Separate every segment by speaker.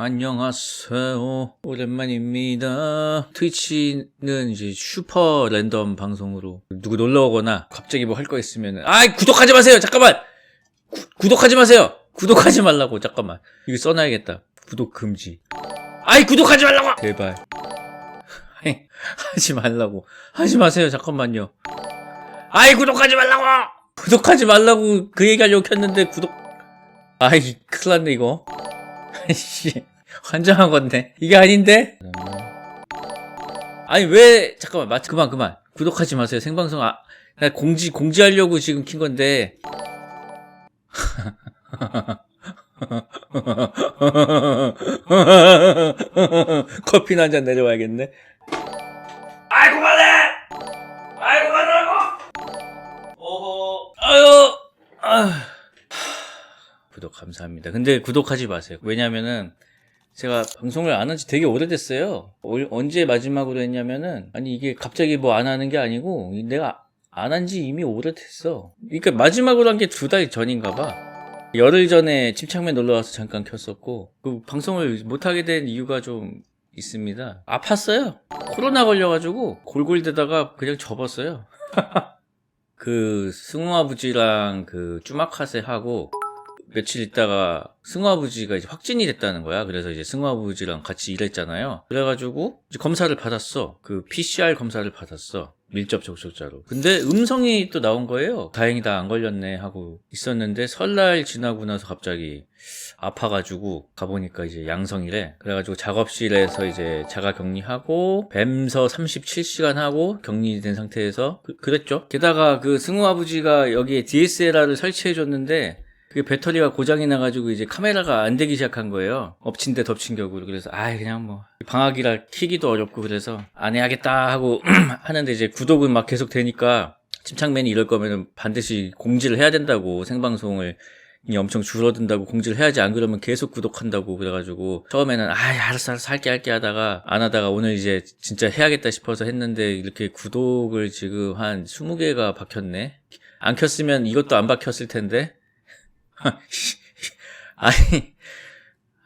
Speaker 1: 안녕하세요. 오랜만입니다. 트위치는 이제 슈퍼 랜덤 방송으로 누구 놀러 오거나 갑자기 뭐 할 거 있으면 아이 구독하지 마세요. 잠깐만. 구, 구독하지 마세요. 구독하지 말라고. 잠깐만. 이거 써놔야겠다. 구독 금지. 아이 구독하지 말라고. 제발. 하지 말라고. 하지 마세요. 잠깐만요. 아이 구독하지 말라고. 구독하지 말라고 그 얘기하려고 켰는데 구독 아이 큰일 났네 이거 씨 환장한 건데. 이게 아닌데? 아니 왜 잠깐만 맞 그만 그만. 구독하지 마세요. 생방송 아, 나 공지 공지하려고 지금 킨 건데. 커피나 한잔 내려와야겠네. 아이 그만해! 아이 그만하라고! 오호 아유 감사합니다. 근데 구독하지 마세요. 왜냐면은 제가 방송을 안 한 지 되게 오래됐어요. 올- 언제 마지막으로 했냐면은 아니 이게 갑자기 뭐 안 하는 게 아니고 내가 안 한 지 이미 오래됐어. 그러니까 마지막으로 한 게 두 달 전인가 봐. 열흘 전에 침착맨 놀러 와서 잠깐 켰었고 그 방송을 못 하게 된 이유가 좀 있습니다. 아팠어요. 코로나 걸려가지고 골골대다가 그냥 접었어요. 그 승우 아버지랑 그 쭈마카세 하고 며칠 있다가 승우아버지가 이제 확진이 됐다는 거야. 그래서 이제 승우아버지랑 같이 일했잖아요. 그래가지고 이제 검사를 받았어. 그 PCR 검사를 받았어. 밀접 접촉자로. 근데 음성이 또 나온 거예요. 다행이다 안 걸렸네 하고 있었는데 설날 지나고 나서 갑자기 아파가지고 가보니까 이제 양성이래. 그래가지고 작업실에서 이제 자가 격리하고 뱀서 37시간 하고 격리된 상태에서 그, 랬죠 게다가 그 승우 아버지가 여기에 DSLR을 설치해줬는데 그게 배터리가 고장이 나가지고 이제 카메라가 안 되기 시작한 거예요. 엎친 데 덮친 격으로. 그래서 아 그냥 뭐 방학이라 키기도 어렵고 그래서 안 해야겠다 하고 하는데 이제 구독은 막 계속 되니까 침착맨이 이럴 거면은 반드시 공지를 해야 된다고 생방송을 이 엄청 줄어든다고 공지를 해야지 안 그러면 계속 구독한다고 그래가지고 처음에는 아 알았어 알았어 할게 할게 하다가 안 하다가 오늘 이제 진짜 해야겠다 싶어서 했는데 이렇게 구독을 지금 한 20개가 박혔네 안 켰으면 이것도 안 박혔을 텐데 아니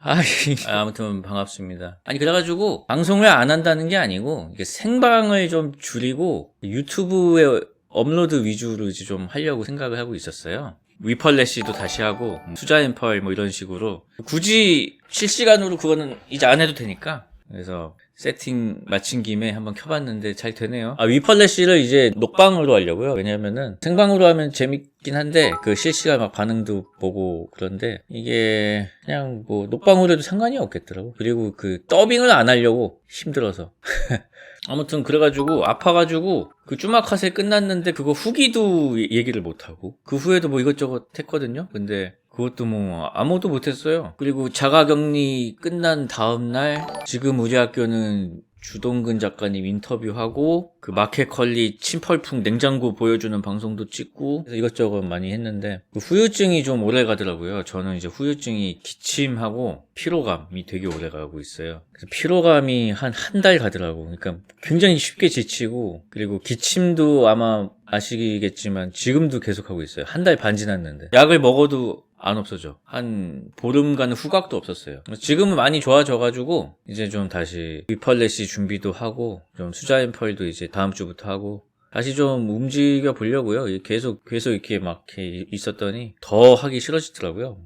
Speaker 1: 아이, 아무튼 반갑습니다. 아니 그래가지고 방송을 안 한다는 게 아니고 이게 생방을 좀 줄이고 유튜브에 업로드 위주로 이제 좀 하려고 생각을 하고 있었어요. 위펄래시도 다시 하고 투자앤펄 뭐 이런 식으로 굳이 실시간으로 그거는 이제 안 해도 되니까 그래서 세팅 마친 김에 한번 켜봤는데 잘 되네요. 아, 위펄래시를 이제 녹방으로 하려고요. 왜냐면은 생방으로 하면 재밌긴 한데 그 실시간 막 반응도 보고 그런데 이게 그냥 뭐 녹방으로 해도 상관이 없겠더라고. 그리고 그 더빙을 안 하려고 힘들어서. 아무튼 그래가지고 아파가지고 그 쭈마카세 끝났는데 그거 후기도 얘기를 못하고 그 후에도 뭐 이것저것 했거든요. 근데 그것도 뭐 아무도 못했어요. 그리고 자가격리 끝난 다음날 지금 우리 학교는 주동근 작가님 인터뷰하고 그 마켓컬리 침펄풍 냉장고 보여주는 방송도 찍고 이것저것 많이 했는데 그 후유증이 좀 오래 가더라고요. 저는 이제 후유증이 기침하고 피로감이 되게 오래 가고 있어요. 그래서 피로감이 한 한 달 가더라고. 그러니까 굉장히 쉽게 지치고 그리고 기침도 아마 아시겠지만 지금도 계속하고 있어요. 한 달 반 지났는데 약을 먹어도 안 없어져. 한 보름간 후각도 없었어요. 지금은 많이 좋아져가지고 이제 좀 다시 위펄렛시 준비도 하고 좀 수자인펄도 이제 다음 주부터 하고 다시 좀 움직여 보려고요. 계속 계속 이렇게 막 이렇게 있었더니 더 하기 싫어지더라고요.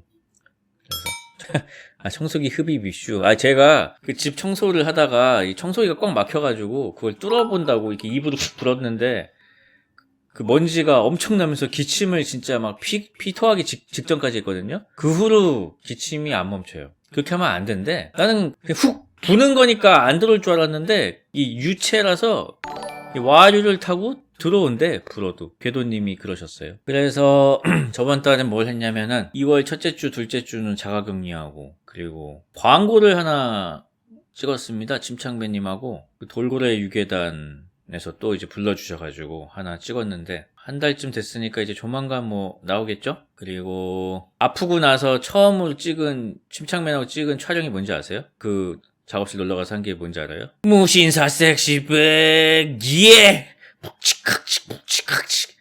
Speaker 1: 그래서 아 청소기 흡입 이슈. 아 제가 그 집 청소를 하다가 이 청소기가 꽉 막혀가지고 그걸 뚫어본다고 이렇게 입으로 푹 불었는데 그 먼지가 엄청나면서 기침을 진짜 막 피, 피 토하기 직, 직전까지 했거든요. 그 후로 기침이 안 멈춰요. 그렇게 하면 안 된대. 나는 훅 부는 거니까 안 들어올 줄 알았는데 이 유체라서 이 와류를 타고 들어온대 불어도 궤도님이 그러셨어요. 그래서 저번 달엔 뭘 했냐면은 2월 첫째 주, 둘째 주는 자가격리하고 그리고 광고를 하나 찍었습니다. 침착맨님하고 그 돌고래 유괴단 에서 또 이제 불러주셔가지고 하나 찍었는데 한 달쯤 됐으니까 이제 조만간 뭐 나오겠죠? 그리고 아프고 나서 처음으로 찍은 침착맨하고 찍은 촬영이 뭔지 아세요? 그 작업실 놀러가서 한 게 뭔지 알아요? 무신사 섹시백 예 묵직각직 묵직각직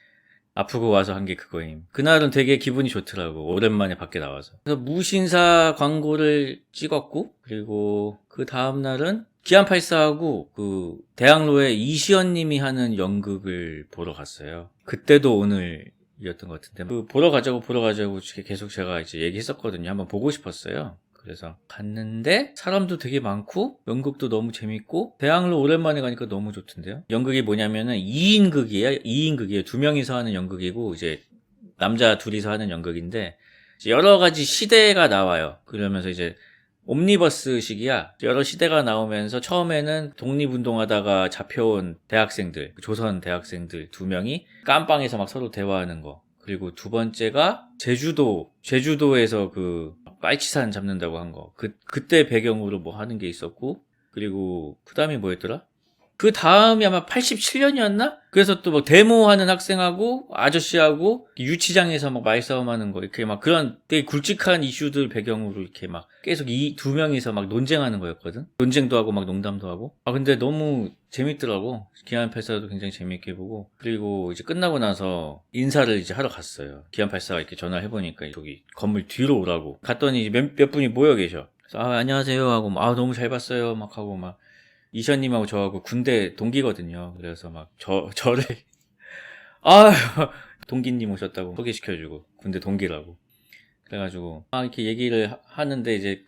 Speaker 1: 아프고 와서 한 게 그거임. 그날은 되게 기분이 좋더라고. 오랜만에 밖에 나와서. 그래서 무신사 광고를 찍었고, 그리고 그 다음날은 기안84하고 그 대학로에 이시연 님이 하는 연극을 보러 갔어요. 그때도 오늘 이었던 것 같은데. 그 보러 가자고 보러 가자고 계속 제가 이제 얘기했었거든요. 한번 보고 싶었어요. 그래서 갔는데 사람도 되게 많고 연극도 너무 재밌고 대학로 오랜만에 가니까 너무 좋던데요. 연극이 뭐냐면은 2인극이에요. 2인극이에요. 두 명이서 하는 연극이고 이제 남자 둘이서 하는 연극인데 여러 가지 시대가 나와요. 그러면서 이제 옴니버스식이야. 여러 시대가 나오면서 처음에는 독립운동하다가 잡혀온 대학생들, 조선 대학생들 두 명이 깜빵에서 막 서로 대화하는 거. 그리고 두 번째가 제주도, 제주도에서 그 빨치산 잡는다고 한 거. 그, 그때 배경으로 뭐 하는 게 있었고, 그리고 그 다음이 뭐였더라? 그 다음이 아마 87년이었나? 그래서 또막 데모하는 학생하고 아저씨하고 유치장에서 막 말싸움하는 거 이렇게 막 그런 되게 굵직한 이슈들 배경으로 이렇게 막 계속 이 두 명이서 막 논쟁하는 거였거든. 논쟁도 하고 막 농담도 하고. 아 근데 너무 재밌더라고. 기안 84도 굉장히 재밌게 보고 그리고 이제 끝나고 나서 인사를 이제 하러 갔어요. 기안 84가 이렇게 전화를 해보니까 저기 건물 뒤로 오라고 갔더니 몇, 몇 분이 모여 계셔. 아 안녕하세요 하고 막, 아 너무 잘 봤어요 막 하고 막 이션님하고 저하고 군대 동기거든요. 그래서 막 저 저를 아 동기님 오셨다고 소개시켜주고 군대 동기라고 그래가지고 아 이렇게 얘기를 하- 하는데 이제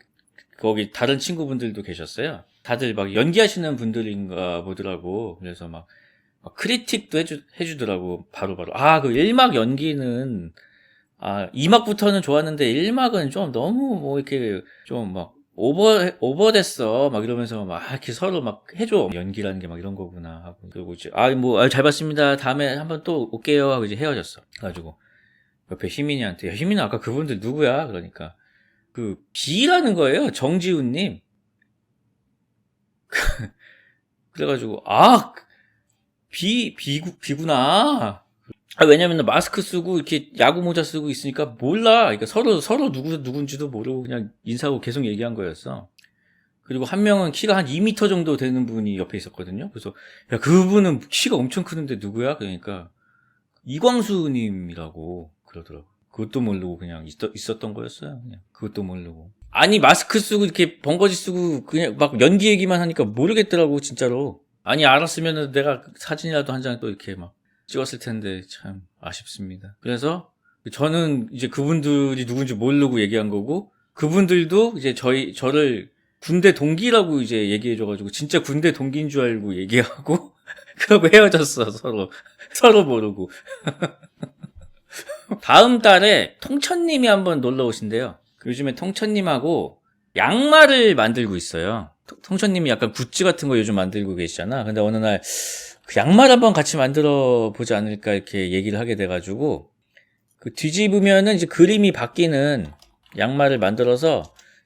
Speaker 1: 거기 다른 친구분들도 계셨어요. 다들 막 연기하시는 분들인가 보더라고. 그래서 막, 막 크리틱도 해주 해주더라고 바로바로. 아 그 1막 연기는 아 2막부터는 좋았는데 1막은 좀 너무 뭐 이렇게 좀 막 오버 오버됐어. 막 이러면서 막 이렇게 서로 막 해줘. 연기라는 게 막 이런 거구나 하고 그리고 이제 아뭐잘 봤습니다. 다음에 한번 또 올게요 하고 이제 헤어졌어. 그래가지고 옆에 희민이한테 야 희민아 아까 그분들 누구야? 그러니까. 그 비라는 거예요 정지훈님. 그래가지고 아비 비구 비구나 아, 왜냐면 마스크 쓰고 이렇게 야구 모자 쓰고 있으니까 몰라. 그러니까 서로 서로 누구 누군지도 모르고 그냥 인사하고 계속 얘기한 거였어. 그리고 한 명은 키가 한 2m 정도 되는 분이 옆에 있었거든요. 그래서 야 그분은 키가 엄청 크는데 누구야? 그러니까 이광수님이라고 그러더라고. 그것도 모르고 그냥 있었, 있었던 거였어요. 그냥 그것도 모르고. 아니 마스크 쓰고 이렇게 번거지 쓰고 그냥 막 연기 얘기만 하니까 모르겠더라고 진짜로. 아니 알았으면은 내가 사진이라도 한 장 또 이렇게 막 찍었을 텐데 참 아쉽습니다. 그래서 저는 이제 그분들이 누군지 모르고 얘기한 거고 그분들도 이제 저희 저를 군대 동기라고 이제 얘기해줘가지고 진짜 군대 동기인 줄 알고 얘기하고 그러고 헤어졌어 서로 서로 모르고 다음 달에 통천님이 한번 놀러 오신대요. 요즘에 통천님하고 양말을 만들고 있어요. 통- 통천님이 약간 굿즈 같은 거 요즘 만들고 계시잖아. 근데 어느 날 그 양말 한번 같이 만들어 보지 않을까 이렇게 얘기를 하게 돼가지고 그 뒤집으면은 이제 그림이 바뀌는 양말을 만들어서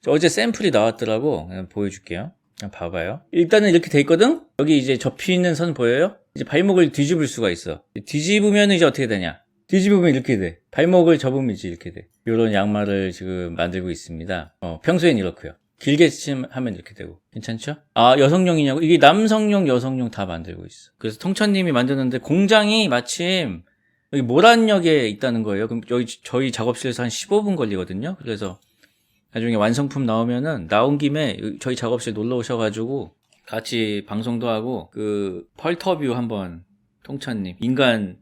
Speaker 1: 어제 샘플이 나왔더라고. 보여줄게요. 그냥 봐봐요. 일단은 이렇게 돼 있거든? 여기 이제 접히는 선 보여요? 이제 발목을 뒤집을 수가 있어. 뒤집으면 이제 어떻게 되냐? 뒤집으면 이렇게 돼. 발목을 접으면 이제 이렇게 돼. 요런 양말을 지금 만들고 있습니다. 어, 평소엔 이렇고요. 길게 침 하면 이렇게 되고. 괜찮죠? 아, 여성용이냐고? 이게 남성용, 여성용 다 만들고 있어. 그래서 통천님이 만드는데 공장이 마침 여기 모란역에 있다는 거예요. 그럼 여기 저희 작업실에서 한 15분 걸리거든요. 그래서 나중에 완성품 나오면은 나온 김에 저희 작업실 놀러 오셔가지고 같이 방송도 하고 그 펄터뷰 한번 통천님 인간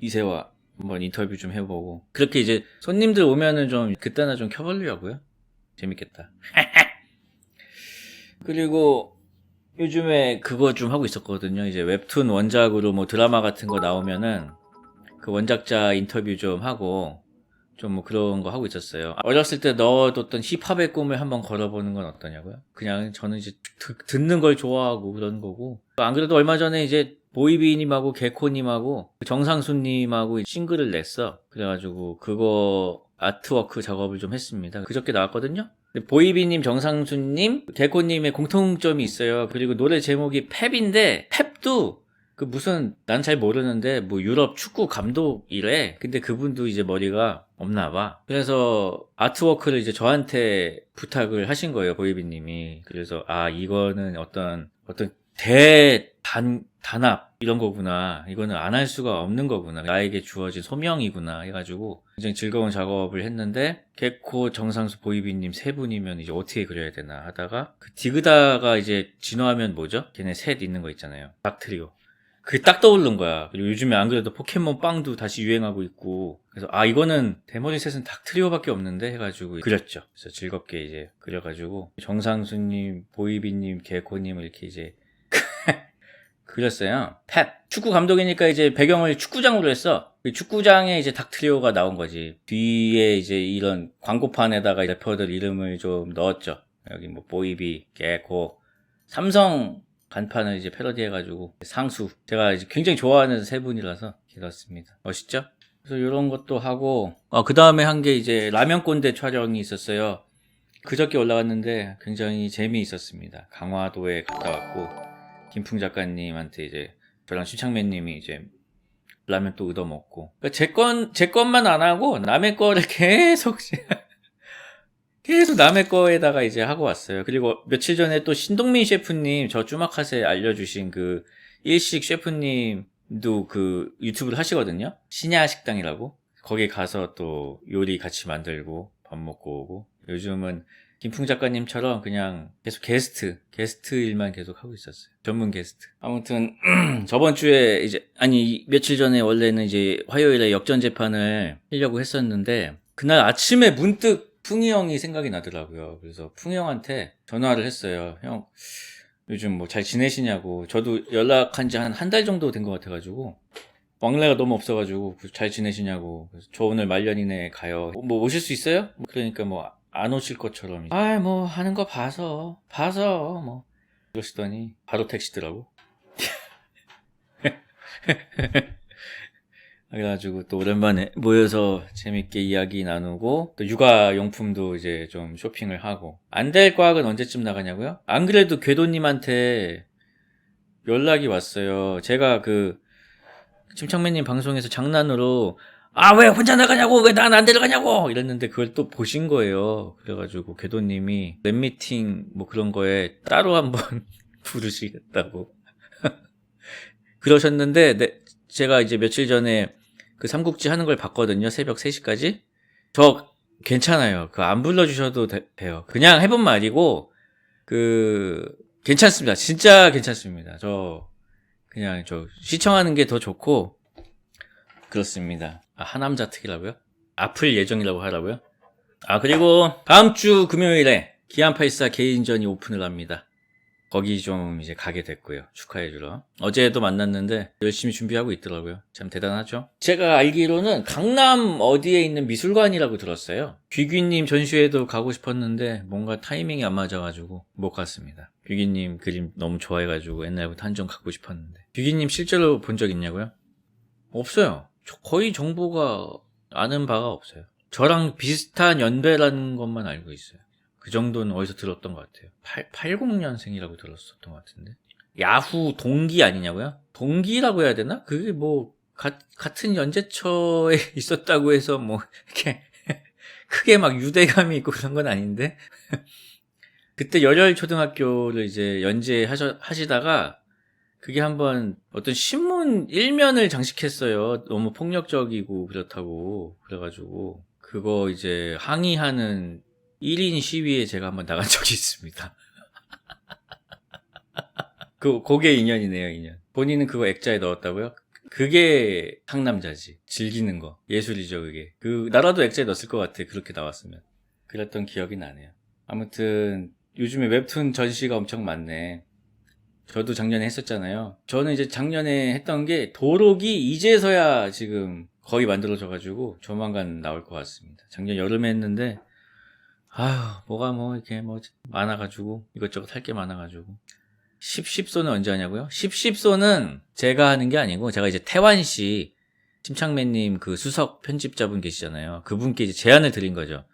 Speaker 1: 이세와 한번 인터뷰 좀 해보고 그렇게 이제 손님들 오면은 좀 그때나 좀 켜보려고요. 재밌겠다. 그리고 요즘에 그거 좀 하고 있었거든요. 이제 웹툰 원작으로 뭐 드라마 같은 거 나오면은 그 원작자 인터뷰 좀 하고 좀 뭐 그런 거 하고 있었어요. 어렸을 때 넣어뒀던 힙합의 꿈을 한번 걸어보는 건 어떠냐고요? 그냥 저는 이제 듣, 듣는 걸 좋아하고 그런 거고. 안 그래도 얼마 전에 이제 보이비님하고 개코님하고 정상수님하고 싱글을 냈어. 그래가지고 그거 아트워크 작업을 좀 했습니다. 그저께 나왔거든요? 보이비님, 정상수님, 개코님의 공통점이 있어요. 그리고 노래 제목이 펩인데 펩도 그 무슨 난 잘 모르는데 뭐 유럽 축구 감독이래. 근데 그분도 이제 머리가 없나 봐. 그래서 아트워크를 이제 저한테 부탁을 하신 거예요, 보이비님이. 그래서 아 이거는 어떤 어떤 대단 단합 이런 거구나. 이거는 안 할 수가 없는 거구나. 나에게 주어진 소명이구나 해가지고 굉장히 즐거운 작업을 했는데 개코 정상수 보이비님 세 분이면 이제 어떻게 그려야 되나 하다가 그 디그다가 이제 진화하면 뭐죠? 걔네 셋 있는 거 있잖아요. 닥트리오. 그게 딱 떠오른 거야. 그리고 요즘에 안 그래도 포켓몬 빵도 다시 유행하고 있고. 그래서, 아, 이거는 대머리 셋은 닥트리오밖에 없는데 해가지고 그렸죠. 그래서 즐겁게 이제 그려가지고, 정상수님, 보이비님, 개코님을 이렇게 이제 그렸어요. 팻. 축구 감독이니까 이제 배경을 축구장으로 했어. 그 축구장에 이제 닥트리오가 나온 거지. 뒤에 이제 이런 광고판에다가 래퍼들 이름을 좀 넣었죠. 여기 뭐 보이비, 개코, 삼성 간판을 이제 패러디해가지고 상수. 제가 이제 굉장히 좋아하는 세 분이라서 길었습니다. 멋있죠? 그래서 이런 것도 하고, 어, 그 다음에 한 게 이제 라면 꼰대 촬영이 있었어요. 그저께 올라갔는데 굉장히 재미있었습니다. 강화도에 갔다 왔고, 김풍 작가님한테 이제 저랑 신창맨님이 이제 라면 또 얻어 먹고. 그러니까 제 건, 제 것만 안 하고 남의 거를 계속, 계속 남의 거에다가 이제 하고 왔어요. 그리고 며칠 전에 또 신동민 셰프님, 저 쭈마카세 알려주신 그 일식 셰프님도 그 유튜브를 하시거든요. 신야 식당이라고. 거기 가서 또 요리 같이 만들고 밥 먹고 오고. 요즘은 김풍 작가님처럼 그냥 계속 게스트, 게스트 일만 계속 하고 있었어요. 전문 게스트. 아무튼, 저번 주에 이제, 아니, 며칠 전에 원래는 이제 화요일에 역전 재판을 하려고 했었는데, 그날 아침에 문득 풍이 형이 생각이 나더라고요. 그래서 풍이 형한테 전화를 했어요. 형, 요즘 뭐 잘 지내시냐고. 저도 연락한 지 한 한 달 정도 된 것 같아가지고, 왕래가 너무 없어가지고, 잘 지내시냐고. 그래서 저 오늘 말년이내 가요. 뭐 오실 수 있어요? 그러니까 뭐, 안 오실 것처럼. 아, 뭐, 하는 거 봐서, 봐서, 뭐. 그러시더니, 바로 택시더라고. 그래가지고 또 오랜만에 모여서 재밌게 이야기 나누고, 또 육아용품도 이제 좀 쇼핑을 하고. 안 될 과학은 언제쯤 나가냐고요? 안 그래도 궤도님한테 연락이 왔어요. 제가 그, 침착맨님 방송에서 장난으로, 아, 왜 혼자 나가냐고! 왜 난 안 데려가냐고! 이랬는데 그걸 또 보신 거예요. 그래가지고, 궤도님이 랩미팅 뭐 그런 거에 따로 한번 부르시겠다고. 그러셨는데, 네, 제가 이제 며칠 전에 그 삼국지 하는 걸 봤거든요. 새벽 3시까지. 저 괜찮아요. 그 안 불러주셔도 돼, 요 그냥 해본 말이고, 그, 괜찮습니다. 진짜 괜찮습니다. 저, 그냥 저 시청하는 게 더 좋고, 그렇습니다. 아, 하남자 특이라고요? 아플 예정이라고 하라고요? 아, 그리고 다음 주 금요일에 기안84 개인전이 오픈을 합니다. 거기 좀 이제 가게 됐고요. 축하해주러. 어제도 만났는데 열심히 준비하고 있더라고요. 참 대단하죠? 제가 알기로는 강남 어디에 있는 미술관이라고 들었어요. 귀귀님 전시회도 가고 싶었는데 뭔가 타이밍이 안 맞아가지고 못 갔습니다. 귀귀님 그림 너무 좋아해가지고 옛날부터 한 점 갖고 싶었는데. 귀귀님 실제로 본 적 있냐고요? 없어요. 저- 거의 정보가 아는 바가 없어요. 저랑 비슷한 연배라는 것만 알고 있어요. 그 정도는 어디서 들었던 것 같아요. 8, 80년생이라고 들었었던 것 같은데. 야후 동기 아니냐고요? 동기라고 해야 되나? 그게 뭐, 가- 같은 연재처에 있었다고 해서 뭐, 이렇게, 크게 막 유대감이 있고 그런 건 아닌데. 그때 열혈 초등학교를 이제 연재하시다가, 그게 한번 어떤 신문 일면을 장식했어요. 너무 폭력적이고 그렇다고. 그래가지고, 그거 이제 항의하는 1인 시위에 제가 한번 나간 적이 있습니다. 그, 그게 인연이네요, 인연. 본인은 그거 액자에 넣었다고요? 그게 상남자지. 즐기는 거. 예술이죠, 그게. 그, 나라도 액자에 넣었을 것 같아. 그렇게 나왔으면. 그랬던 기억이 나네요. 아무튼, 요즘에 웹툰 전시가 엄청 많네. 저도 작년에 했었잖아요. 저는 이제 작년에 했던 게 도록이 이제서야 지금 거의 만들어져가지고 조만간 나올 것 같습니다. 작년 여름에 했는데, 아휴, 뭐가 뭐, 이렇게 뭐, 많아가지고, 이것저것 할 게 많아가지고. 10, 10소는 언제 하냐고요? 10, 10소는 제가 하는 게 아니고, 제가 이제 태환씨, 침착맨님 그 수석 편집자분 계시잖아요. 그분께 이제 제안을 드린 거죠.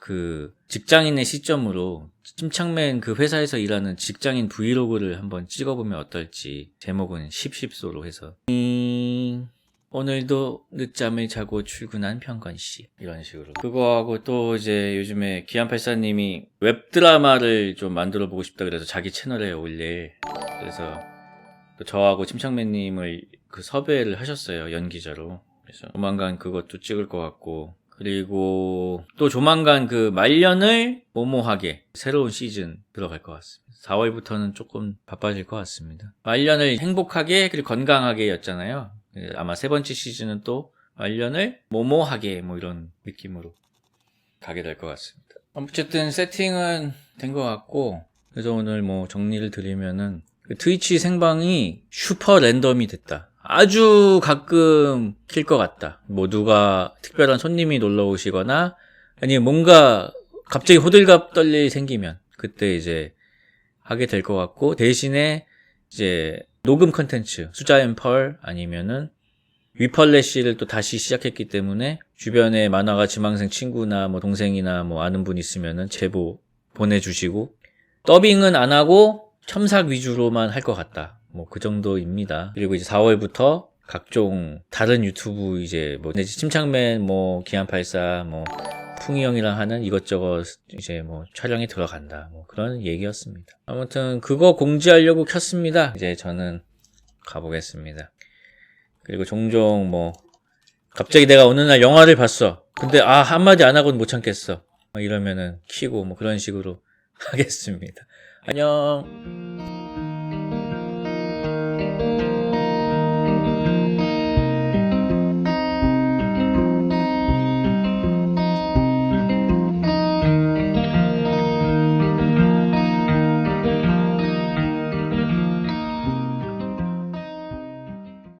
Speaker 1: 그, 직장인의 시점으로, 침착맨 그 회사에서 일하는 직장인 브이로그를 한번 찍어보면 어떨지, 제목은 10, 10소로 해서. 잉. 오늘도 늦잠을 자고 출근한 평건 씨 이런 식으로 그거하고 또 이제 요즘에 기안팔사님이 웹드라마를 좀 만들어 보고 싶다 그래서 자기 채널에 올릴 그래서 또 저하고 침착맨님을 그 섭외를 하셨어요 연기자로 그래서 조만간 그것도 찍을 것 같고 그리고 또 조만간 그 말년을 모모하게 새로운 시즌 들어갈 것 같습니다. 4월부터는 조금 바빠질 것 같습니다. 말년을 행복하게 그리고 건강하게 였잖아요. 아마 세 번째 시즌은 또 말년을 모모하게 뭐 이런 느낌으로 가게 될 것 같습니다. 어쨌든 세팅은 된 것 같고 그래서 오늘 뭐 정리를 드리면은 그 트위치 생방이 슈퍼 랜덤이 됐다. 아주 가끔 킬 것 같다. 뭐 누가 특별한 손님이 놀러 오시거나 아니면 뭔가 갑자기 호들갑 떨 일이 생기면 그때 이제 하게 될 것 같고 대신에 이제 녹음 컨텐츠 수자 앤펄 아니면은 위펄레시를 또 다시 시작했기 때문에 주변에 만화가 지망생 친구나 뭐 동생이나 뭐 아는 분 있으면은 제보 보내주시고 더빙은 안 하고 첨삭 위주로만 할 것 같다. 뭐 그 정도입니다. 그리고 이제 4월부터 각종 다른 유튜브 이제 뭐 내지 침착맨 뭐 기안84 뭐 풍이 형이랑 하는 이것저것 이제 뭐 촬영이 들어간다. 뭐 그런 얘기였습니다. 아무튼 그거 공지하려고 켰습니다. 이제 저는 가보겠습니다. 그리고 종종 뭐 갑자기 내가 어느 날 영화를 봤어. 근데 아 한마디 안 하고는 못 참겠어. 뭐 이러면은 키고 뭐 그런 식으로 하겠습니다. 안녕.